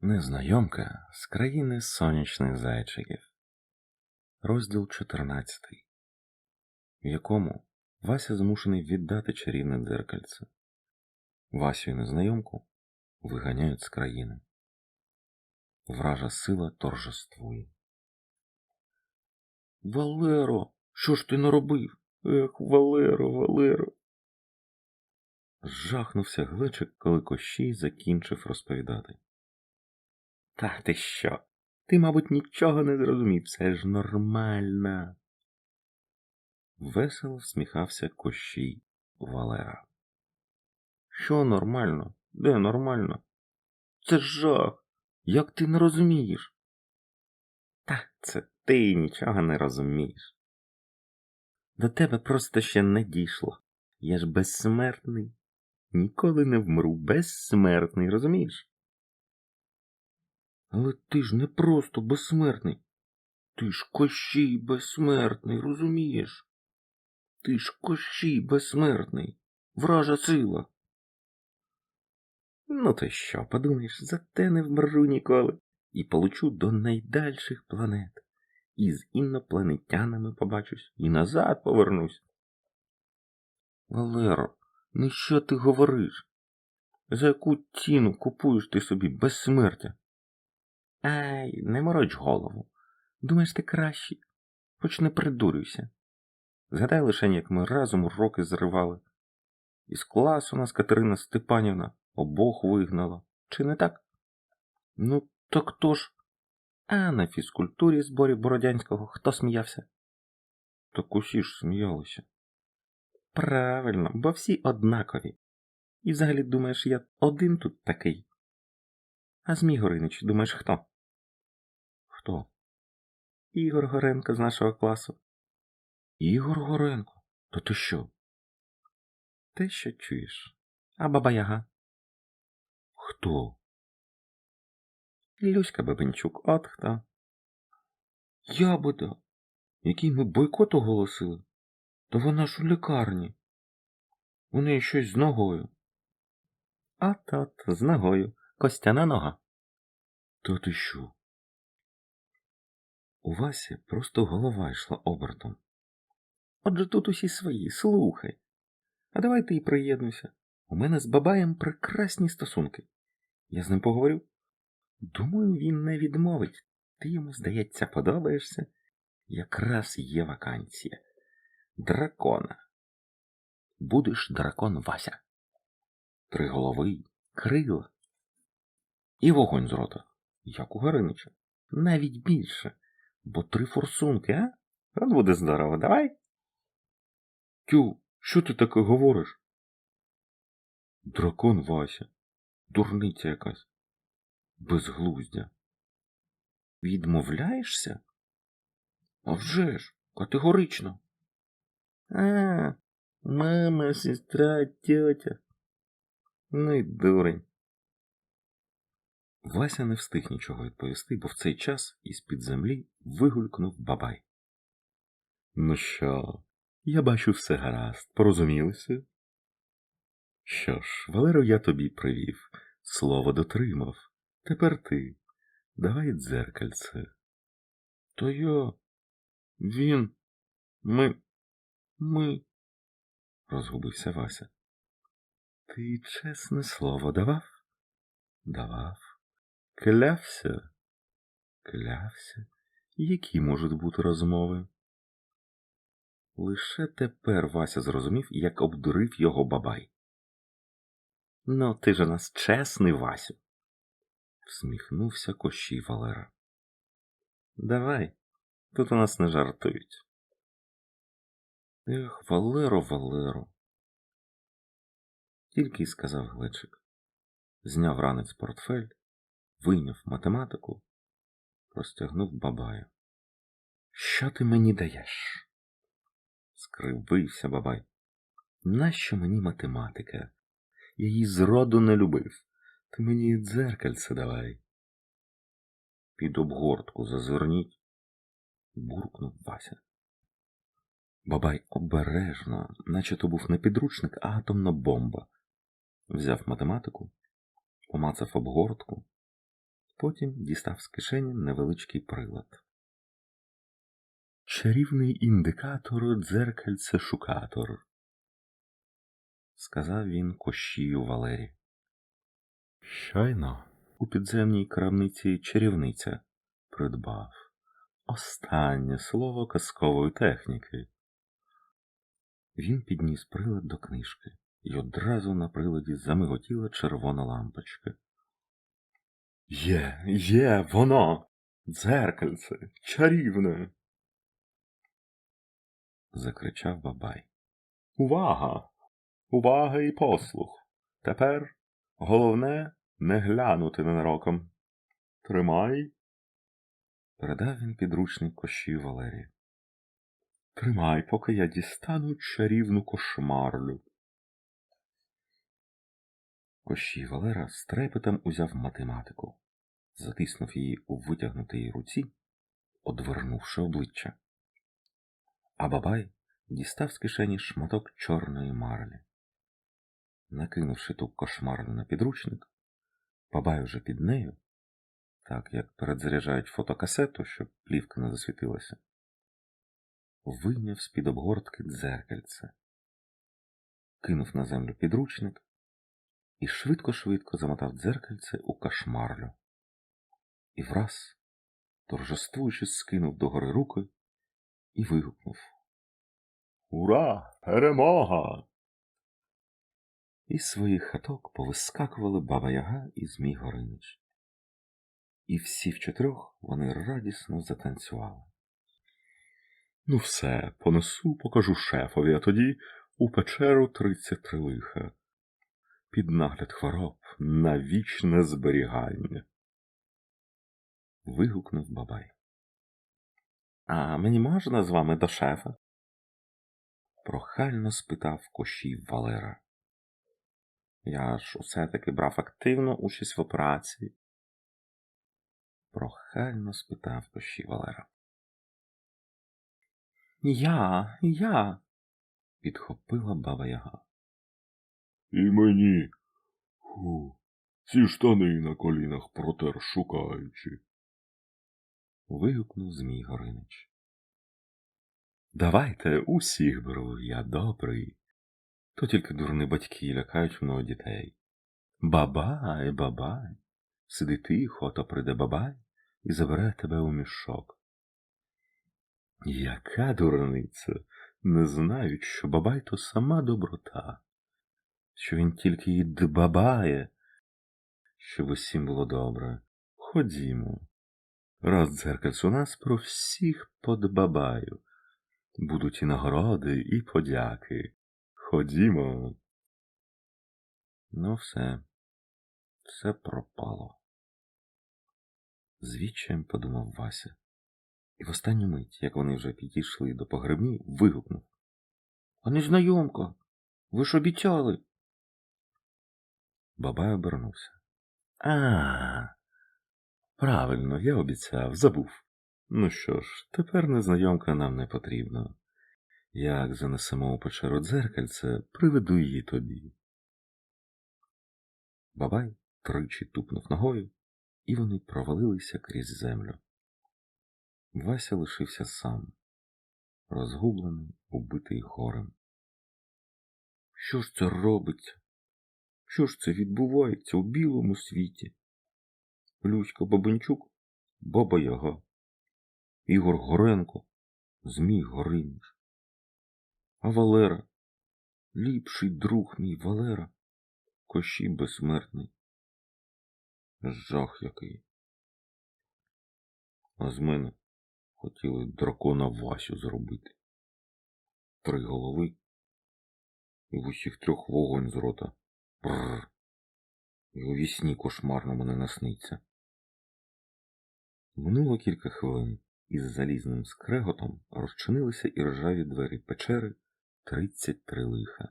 Незнайомка з країни сонячних зайчиків. Розділ 14, в якому Вася змушений віддати чарівне дзеркальце. Васю і незнайомку виганяють з країни. Вража сила торжествує. Валеро, що ж ти наробив? Ех, Валеро, Валеро. Жахнувся глечик, коли Кощій закінчив розповідати. Та ти що? Ти, мабуть, нічого не зрозумів, це ж нормально. Весело всміхався Кощій Валера. Що нормально? Де нормально? Це ж жах. Як ти не розумієш? Та це ти нічого не розумієш. До тебе просто ще не дійшло. Я ж безсмертний. Ніколи не вмру, безсмертний, розумієш? Але ти ж не просто безсмертний. Ти ж кощій безсмертний, розумієш? Ти ж кощій безсмертний, вража сила. Ну то що, подумаєш, зате не вмру ніколи і получу до найдальших планет. І з інопланетянами побачусь, і назад повернусь. Валеро, ну що ти говориш? За яку ціну купуєш ти собі безсмертя? Ай, не мороч голову. Думаєш, ти кращий? Хоч не придурюйся. Згадай лише, як ми разом уроки зривали. Із класу нас Катерина Степанівна обох вигнала. Чи не так? Ну, то хто ж? А на фізкультурі зборі Бородянського хто сміявся? Так усі ж сміялися. Правильно, бо всі однакові. І взагалі думаєш, я один тут такий. А Змій Горинич, думаєш, хто? Хто? Ігор Горенко з нашого класу. Ігор Горенко? То ти що? Те, що чуєш. А баба Яга? Хто? Люська Бабенчук, от хто. Ябода, який ми бойкот оголосили, то вона ж у лікарні. У неї щось з ногою. От от, з ногою. Костяна нога. То ти що? У Васі просто голова йшла обертом. Отже тут усі свої, слухай. А давай ти й приєднуйся. У мене з бабаєм прекрасні стосунки. Я з ним поговорю. Думаю, він не відмовить. Ти йому, здається, подобаєшся. Якраз є вакансія. Дракона. Будеш дракон Вася. Триголовий, крила. І вогонь з рота, як у Гаринича. Навіть більше, бо три форсунки, а? От буде здорово, давай. Тю, що ти таке говориш? Дракон Вася, дурниця якась, безглуздя. Відмовляєшся? А вже ж, категорично. А, мама, сестра, тьотя. Ну й дурень. Вася не встиг нічого відповісти, бо в цей час із-під землі вигулькнув бабай. Ну що, я бачу все гаразд, порозумілися? Що ж, Валеро, я тобі привів, слово дотримав. Тепер ти. Давай дзеркальце. То я. Він. Ми. Ми. розгубився Вася. Ти чесне слово давав? Давав. Клявся? Клявся. Які можуть бути розмови? Лише тепер Вася зрозумів, як обдурив його бабай. Ну, ти ж у нас чесний, Васю, всміхнувся Кощій Валера. Давай, тут у нас не жартують. Ех, Валеро, Валеро. Тільки й сказав глечик. Зняв ранець портфель, вийняв математику, простягнув бабаю. Що ти мені даєш? скривився бабай. Нащо мені математика? Я її зроду не любив. Ти мені дзеркальце давай. Під обгортку зазирніть, буркнув Вася. Бабай обережно, наче то був не підручник, а атомна бомба. Взяв математику, помацав обгортку, Потім дістав з кишені невеличкий прилад. Чарівний індикатор дзеркальце шукатор, сказав він кощію Валері. Щойно у підземній крамниці чарівниця придбав останнє слово казкової техніки. Він підніс прилад до книжки, і одразу на приладі замиготіла червона лампочка. Є, є, воно, дзеркальце, чарівне. закричав Бабай. Увага! Увага і послух. Тепер головне не глянути ненароком. Тримай. Передав він підручник кощію Валерію. Тримай, поки я дістану чарівну кошмарлю. Кощій Валера з трепетом узяв математику, затиснув її у витягнутій руці, одвернувши обличчя. А бабай дістав з кишені шматок чорної марлі. Накинувши ту кошмарлю на підручник, бабай уже під нею, так як передзаряджають фотокасету, щоб плівка не засвітилася, вийняв з-під обгортки дзеркальце, кинув на землю підручник і швидко-швидко замотав дзеркальце у кошмарлю. І враз, торжествуючи, скинув догори руки і вигукнув Ура! Перемога! Із своїх хаток повискакували баба Яга і Змій Горинич. І всі в чотирьох вони радісно затанцювали. Ну, все, понесу, покажу шефові, а тоді у печеру тридцять три лиха. Під нагляд хвороб на вічне зберігання. Вигукнув бабай. А мені можна з вами до шефа? Прохально спитав кощій Валера. Я ж усе таки брав активну участь в операції. Прохально спитав кощій Валера. Я, я, підхопила баба Яга. І мені. Фу, ці штани на колінах протер шукаючи. вигукнув Змій Горинич. Давайте усіх беру, я добрий. То тільки дурні батьки лякають мною дітей. Бабай, бабай, сиди тихо, то прийде бабай і забере тебе у мішок. Яка дурниця, не знають, що бабай то сама доброта, що він тільки й дбабає, щоб усім було добре. Ходімо. Раз дзеркальце у нас про всіх подбабаю. Будуть і нагороди, і подяки. Ходімо. Ну, все, все пропало. Звідчаєм подумав Вася. І в останню мить, як вони вже підійшли до погребні, вигукнув. А незнайомка, ви ж обіцяли. Бабай обернувся. А, правильно, я обіцяв, забув. Ну що ж, тепер незнайомка нам не потрібна. Як занесемо у печеру дзеркальце, приведу її тобі. Бабай тричі тупнув ногою, і вони провалилися крізь землю. Вася лишився сам, розгублений, убитий горем. Що ж це робиться? Що ж це відбувається у білому світі? Люська Бабенчук, Баба Яга, Ігор Горенко, Змій Горинич. А Валера, ліпший друг мій Валера, Кощій безсмертний. Жах який. А з мене хотіли дракона Васю зробити. Три голови і в усіх трьох вогонь з рота. І у вісні кошмарно мене насниться. Минуло кілька хвилин, і з залізним скреготом розчинилися і ржаві двері печери тридцять три лиха.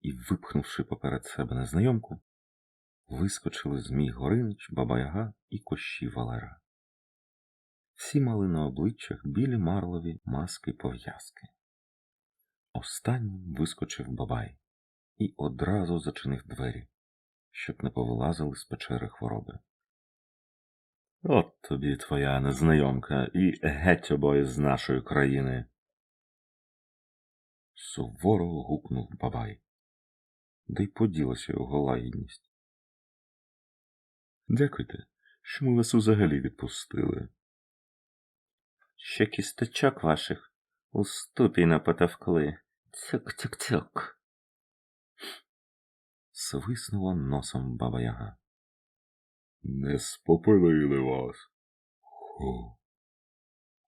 І, випхнувши поперед себе незнайомку, вискочили Змій Горинич, Баба Яга і Кощі Валера. Всі мали на обличчях білі марлові маски пов'язки. Останнім вискочив бабай і одразу зачинив двері, щоб не повилазили з печери хвороби. От тобі твоя незнайомка і геть обоє з нашої країни. Суворо гукнув бабай. Де й поділася його лагідність. Дякуйте, що ми вас взагалі відпустили. Ще кісточок ваших у ступі напотовкли. Цьок-цьок-цьок. Свиснула носом баба Яга. Не спопилили вас. Хо.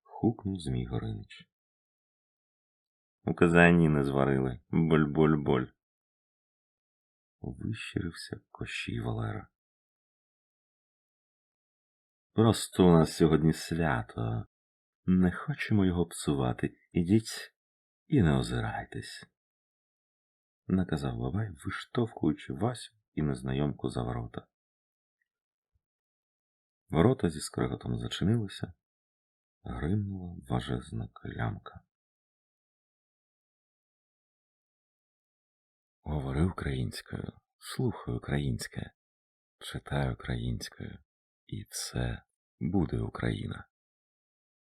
Хукнув Змій Горинич. У казані не зварили. Боль-боль-боль. Вищирився Кощій Валера. Просто у нас сьогодні свято. Не хочемо його псувати. Ідіть і не озирайтесь. Наказав Бабай, виштовхуючи Васю і незнайомку за ворота. Ворота зі скреготом зачинилися, гримнула важезна клямка. Говори українською, слухай українське, читай українською, і все буде Україна.